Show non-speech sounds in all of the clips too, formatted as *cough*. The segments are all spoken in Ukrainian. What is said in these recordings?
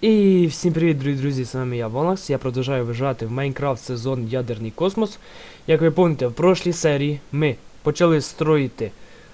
І всім привіт, дорогі друзі, з вами я Волакс. Я продовжую виживати в Майнкрафт сезон Ядерний космос. Як ви пам'ятаєте, в прошлій серії ми почали строїти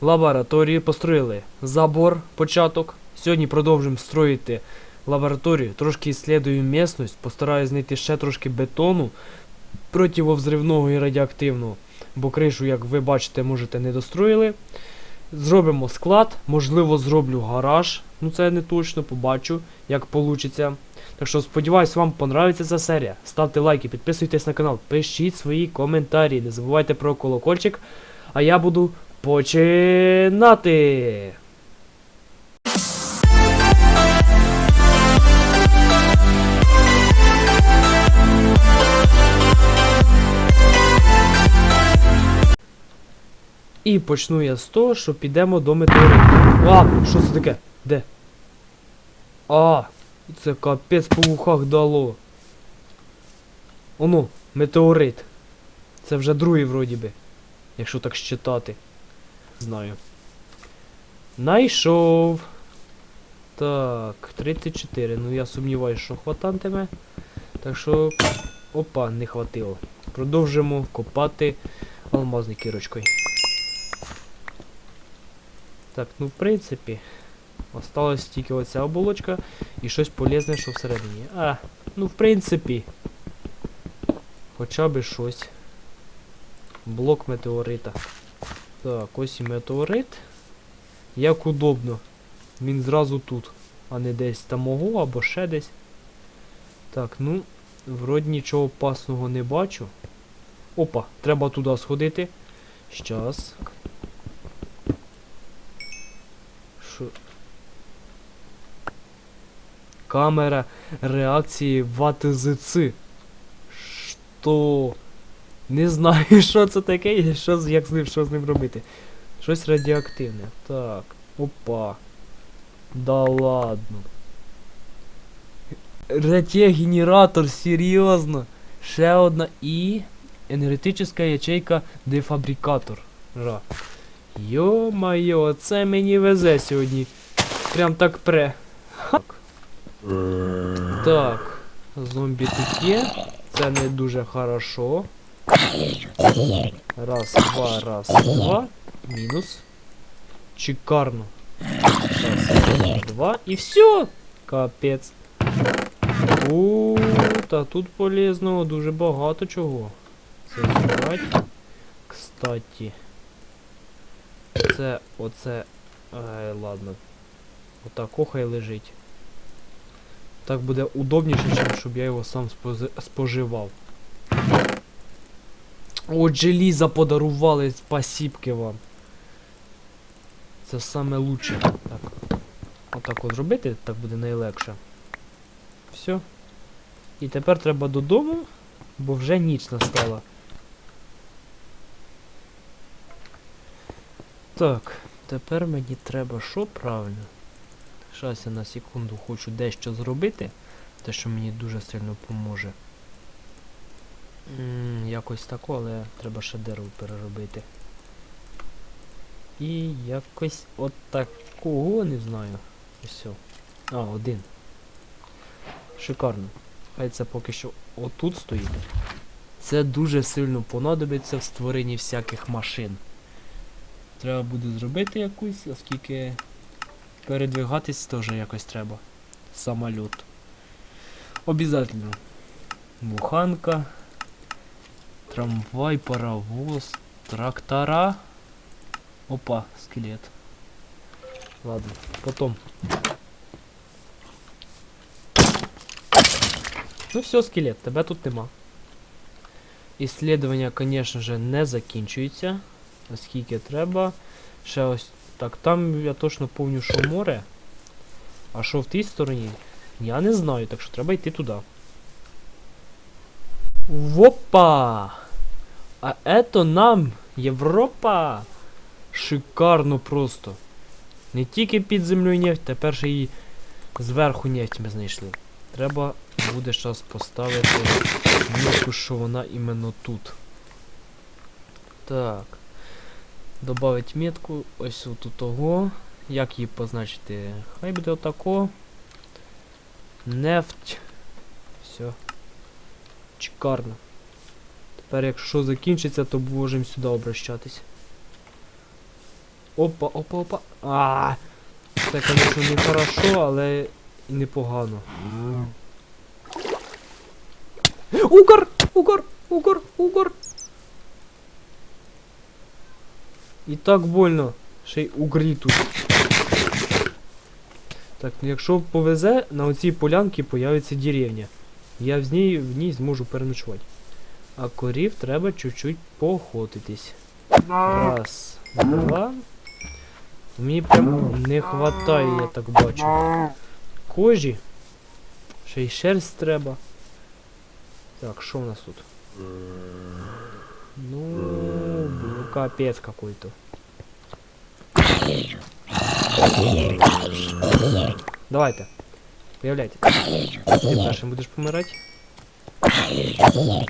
лабораторію, построїли забор, початок. Сьогодні продовжуємо строїти лабораторію, трошки іслідуємо місцевість, постараюсь знайти ще трошки бетону противовзривного і радіоактивного. Бо кришу, як ви бачите, можете не достроїли. Зробимо склад, можливо, зроблю гараж. Ну це не точно, побачу, як вийде. Так що сподіваюсь, вам понравиться ця серія. Ставте лайки, підписуйтесь на канал, пишіть свої коментарі, не забувайте про колокольчик. А я буду починати. І почну я з того, що підемо до метеориту. А, що це таке? Де? А, це капець по вухах дало. Оно, метеорит. Це вже другий вроді би. Якщо так считати. Знаю. Найшов. Так, 34. Ну я сумніваюся, що хвататиме. Так що. Опа, не хватило. Продовжимо копати алмазний кірочкою. Так, ну в принципі. Осталась тільки оця оболочка і щось полезне, що всередині. А, ну в принципі. Хоча би щось. Блок метеорита. Так, ось і метеорит. Як удобно. Він зразу тут, а не десь там ого або ще десь. Так, ну, вроді нічого опасного не бачу. Опа, треба туди сходити. Щас. Що? Камера реакції в АТЗЦ. Що? Не знаю, *laughs* що це таке і що, як з ним, що з ним робити. Щось радіоактивне. Так. Опа. Да ладно. Радіогенератор, серйозно. Ще одна і. Енергетична ячейка дефабрикатор. Йо-майо, це мені везе сьогодні. Прям так пре. Ха. Так. Зомбі тут є. Це не дуже хорошо. Раз, два, раз, два. Мінус. Чикарно. Раз, два. І все. Капець. У, та тут полезного дуже багато чого. Це збирать. Кстати. Це оце. Ай, ладно. Отак хай лежить. Так буде удобніше, ніж щоб я його сам споживав. От желіза подарували, спасібки вам. Це саме лучше. Так. Отак от зробити, так буде найлегше. Все. І тепер треба додому, бо вже ніч настала. Так, тепер мені треба що правильно? Щас я на секунду хочу дещо зробити, те, що мені дуже сильно поможе. М, якось тако, але треба ще дерево переробити. І якось от такого не знаю. Все. А, один. Шикарно. Хай це поки що отут стоїть. Це дуже сильно понадобиться в створенні всяких машин. Треба буде зробити якусь, оскільки передвигатись теж якось треба. Самоліт. Обязательно. Буханка. Трамвай, паровоз, трактора. Опа, скелет. Ладно, потом. Ну все, скелет, тебе тут нема. Ісследування, звісно ж, не закінчується. Оскільки треба. Ще ось. Так, там я точно помню, що море. А що в тій стороні? Я не знаю, так що треба йти туди. Вопа! А это нам Європа! Шикарно просто. Не тільки під землею нефть, тепер ще і зверху нефть ми знайшли. Треба буде зараз поставити мітку, що вона іменно тут. Так. Добавить метку ось тут того. Як її позначити? Хай буде отако. Нефть. Все. Чекарно. Тепер якщо закінчиться, то можемо сюди обращатись. Опа, опа, опа. А, Це, звісно, не хорошо, але і непогано. Угор! Угор! Угор! Угор! І так больно. Ще й угрі тут. Так, якщо повезе, на оцій полянці появиться деревня. Я в ній, в ній зможу переночувати. А корів треба чуть-чуть поохотитись. Раз, два. Мені прям не хватає, я так бачу. Кожі. Ще й шерсть треба. Так, що в нас тут? Ну, капец какой-то. Давайте. Появляйте. Ти першим будеш помирати.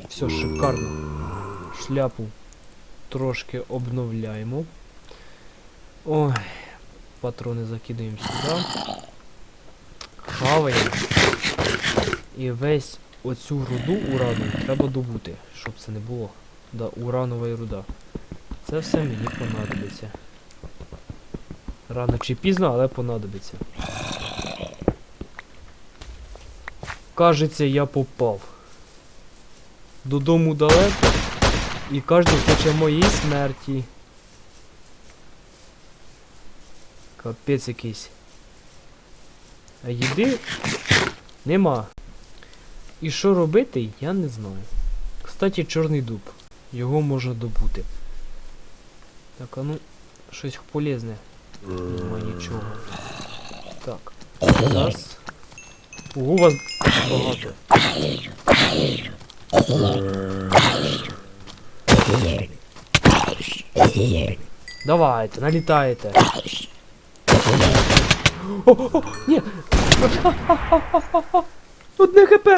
Все, шикарно. Шляпу трошки обновляємо. Ой, патрони закидаємо сюди. Хаваємо. І весь оцю руду урану треба добути, щоб це не було. Да, уранова руда. Це все мені понадобиться. Рано чи пізно, але понадобиться. Кажеться, я попав. Додому далеко. І кожен хоче моїй смерті. Капець якийсь. А їди нема. І що робити, я не знаю. Кстати, чорний дуб. Його можна добути. Так, а ну, щось полезне. Нема нічого. Так. Раз. Ого, вас багато. Давайте, налітайте. О, о, ні! Одне хп!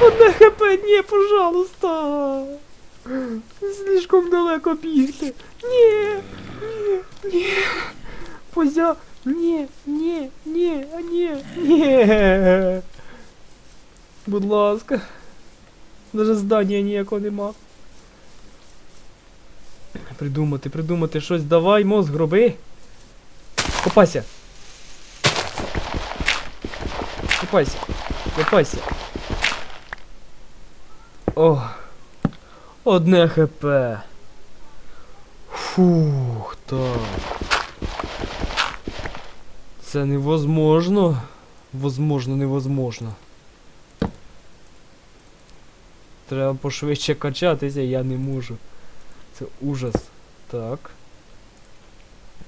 Одне хп! Ні, пожалуйста! Слишком далеко бігти. Ні! Ні! Ні! Позя! Ні! Ні! Ні! Ні! Ні! Будь ласка. Даже здання ніякого нема. Придумати, придумати щось. Давай, мозг, роби. Копайся. Копайся. Копайся. О. Одне хп. Фух, так. Це невозможно. Возможно, невозможно. Треба пошвидше качатися, я не можу. Це ужас. Так.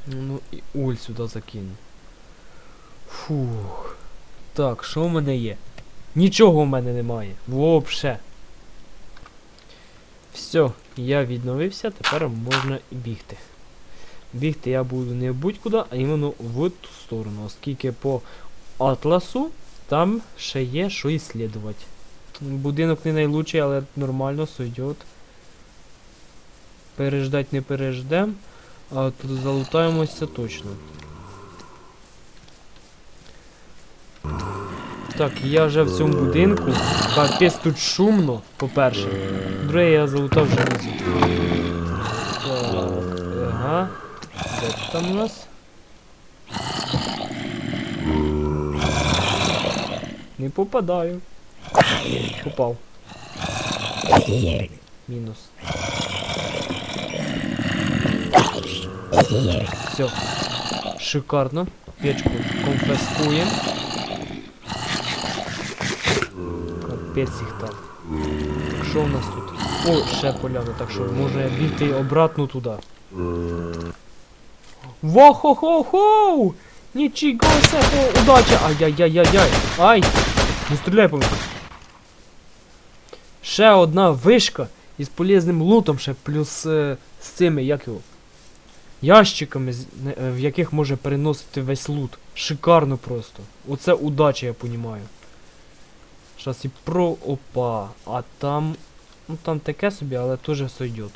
Ну і уль сюди закину. Фух. Так, що в мене є? Нічого в мене немає. Вообще. Все, я відновився, тепер можна бігти. Бігти я буду не будь-куди, а іменно в ту сторону, оскільки по атласу там ще є що іслідувати. Будинок не найлучший, але нормально сойдет. Переждать не переждем, а тут залутаємося точно. Так, я вже в цьому будинку. Капець тут шумно, по-перше. Друге, я залутав железо. Так, ага. Де там у нас? Не попадаю. Попав. Мінус. Все. Шикарно. Печку конфискуємо. Їх там. Що у нас тут? О, ще поляна, так що може бігти обратно туди. Во-хо-хо-хо! Нічого себе, удача! Ай-яй-яй-яй-яй! Ай! Не стріляй по мені. Ще одна вишка із полезним лутом ще плюс е, з цими, як його. Ящиками, е, в яких може переносити весь лут. Шикарно просто. Оце удача, я понімаю. Щас і про опа. А там. Ну там таке собі, але теж сойдет.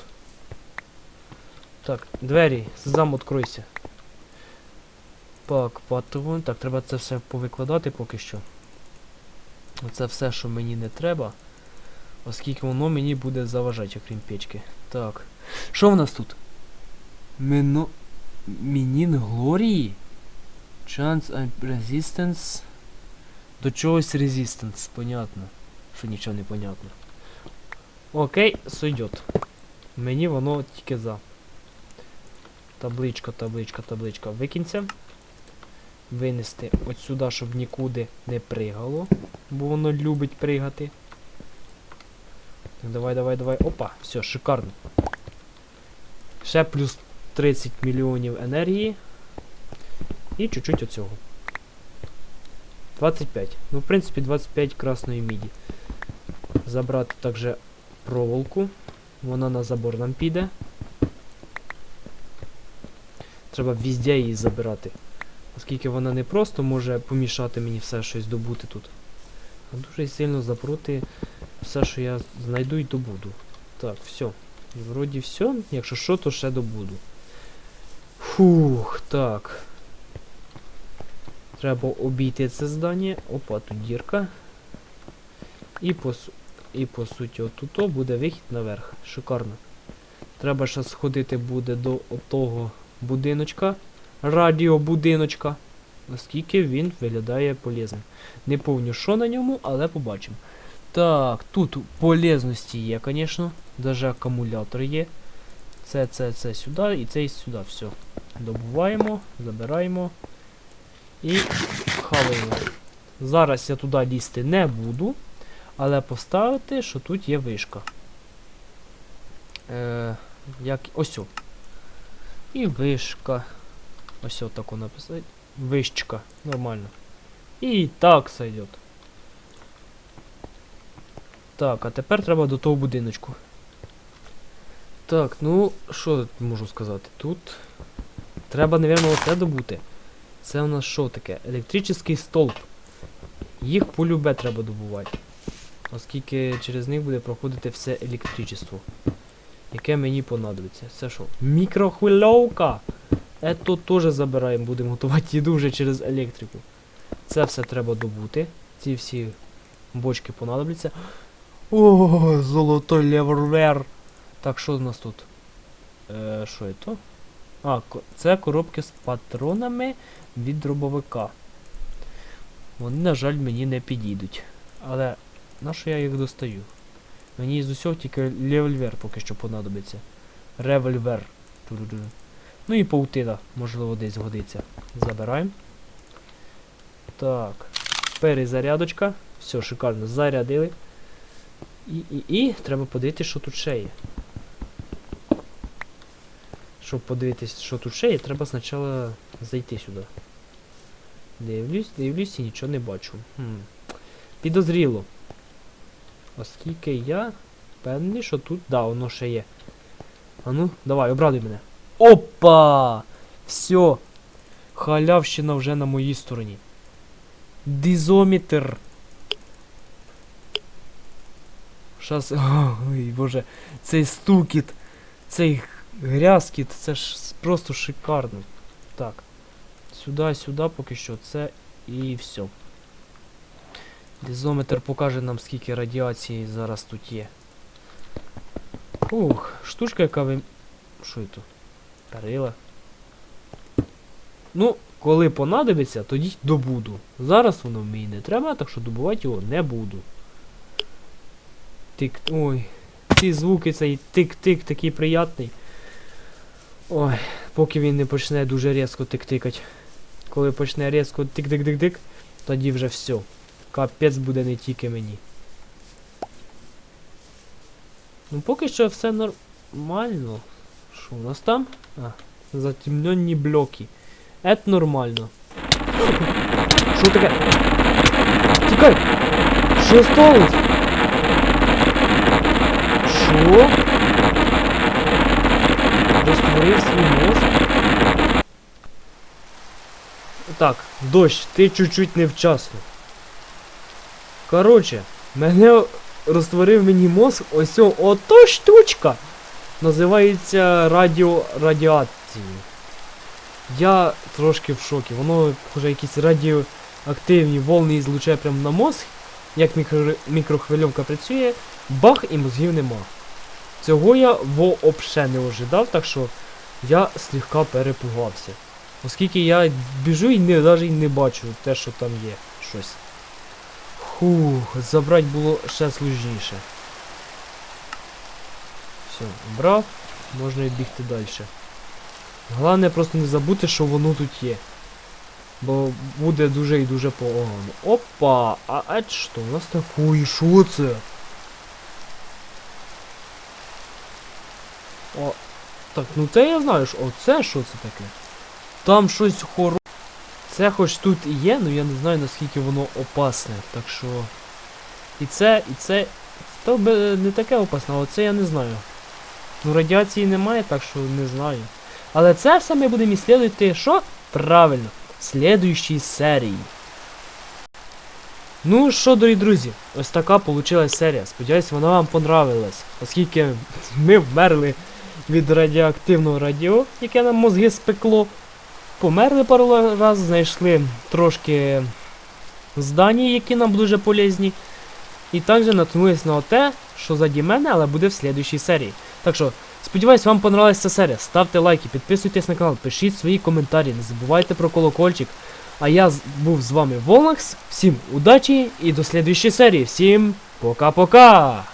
Так, двері, зам откройся. Так, патрон. Так, треба це все повикладати поки що. Оце все, що мені не треба. Оскільки воно мені буде заважати, окрім печки. Так. Що в нас тут? Мено... Мінін Глорії? Chance and Resistance. До чогось Resistance, понятно. Що нічого не понятно. Окей, сойдет. Мені воно тільки за. Табличка, табличка, табличка. Викинься. Винести от сюди, щоб нікуди не пригало. Бо воно любить пригати. Давай, давай, давай. Опа, все, шикарно. Ще плюс 30 мільйонів енергії. І чуть-чуть оцього. 25. Ну, в принципі, 25 красної міді. Забрати також проволоку. Вона на забор нам піде. Треба везде її забирати. Оскільки вона не просто може помішати мені все щось добути тут. А дуже сильно запроти все, що я знайду і добуду. Так, все. Вроді все. Якщо що, то ще добуду. Фух, так. Треба обійти це здання. Опа, тут дірка. І по, і по суті, отут буде вихід наверх. Шикарно. Треба ще сходити буде до отого будиночка. Радіобудиночка. Наскільки він виглядає полезним. Не помню, що на ньому, але побачимо. Так, тут полезності є, звісно. Даже акумулятор є. Це, це, це сюди і це і сюди. Все. Добуваємо, забираємо. І хаваємо. Зараз я туди лізти не буду. Але поставити, що тут є вишка. Е, як, ось. І вишка. Ось таку написати. Вишечка. Нормально. І так сойдет. Так, а тепер треба до того будиночку. Так, ну, що можу сказати? Тут треба, напевно, оце добути. Це у нас що таке? Електричний столб. Їх полюбе треба добувати. Оскільки через них буде проходити все електричество. Яке мені понадобиться. Це що? Мікрохвильовка! Ето теж забираємо, будемо готувати їду вже через електрику. Це все треба добути. Ці всі бочки понадобляться. О, золотой левервер! Так, що у нас тут? Е, що це? А, це коробки з патронами від дробовика. Вони, на жаль, мені не підійдуть. Але на що я їх достаю? Мені з усього тільки револьвер поки що понадобиться. Револьвер. Ну і паутина, можливо, десь згодиться. Забираємо. Так. Перезарядочка. Все, шикарно. Зарядили. І, і, і треба подивитися, що тут ще є. Щоб подивитись, що тут ще є, треба спочатку зайти сюди. Дивлюсь, дивлюсь і нічого не бачу. Хм. Підозріло. Оскільки я впевнений, що тут. Да, воно ще є. А ну, давай, обрадуй мене. Опа! Все. Халявщина вже на моїй стороні. Дизометр. Щас. Ой, боже. Цей стукіт. Цей грязкіт. Це ж просто шикарно. Так. Сюди, сюди поки що. Це і все. Дизометр покаже нам, скільки радіації зараз тут є. Ух, штучка, яка ви. Що це? Перила. Ну, коли понадобиться, тоді добуду. Зараз воно мені не треба, так що добувати його не буду. Тик. Ой. Ці звуки, цей тик-тик такий приятний. Ой, поки він не почне дуже різко тик-тикать. Коли почне різко тик-тик-тик-тик, тоді вже все. Капець буде не тільки мені. Ну поки що все нормально. Що у нас там? А, затемнені блоки. Ет нормально. Що таке? Тікай! Що сталося? Що? Розтворив свій мозк? Так, дощ, ти чуть-чуть невчасно. Короче, мене розтворив мені мозг ось ото штучка. Називається радіо радіацією. Я трошки в шокі. Воно вже якісь радіоактивні волни ізлучає прямо на мозг. як мікро... мікрохвильовка працює, бах і мозгів нема. Цього я вообще не ожидав, так що я слегка перепугався. Оскільки я біжу і не, навіть не бачу те, що там є щось. Фух, забрати було ще сложніше. Все, брав, можна і бігти далі. Головне просто не забути, що воно тут є. Бо буде дуже і дуже погано. Опа! А а що? У нас такої, що це? О, так, ну це я знаю, що оце що це таке? Там щось хоро. Це хоч тут і є, але я не знаю наскільки воно опасне. Так що. І це, і це. Би не таке опасне, а оце я не знаю. Ну радіації немає, так що не знаю. Але це все ми будемо іслідувати, що? Правильно, в слідуючій серії. Ну що, дорогі друзі, ось така получилась серія. Сподіваюсь, вона вам понравилась, оскільки ми вмерли від радіоактивного радіо, яке нам мозги спекло. Померли пару раз, знайшли трошки здані, які нам дуже полезні. І також наткнулись на те, що заді мене, але буде в слідуючій серії. Так що, сподіваюсь, вам понравилася ця серія. Ставте лайки, підписуйтесь на канал, пишіть свої коментарі, не забувайте про колокольчик. А я був з вами Волнакс. Всім удачі і до слідуючої серії. Всім пока-пока!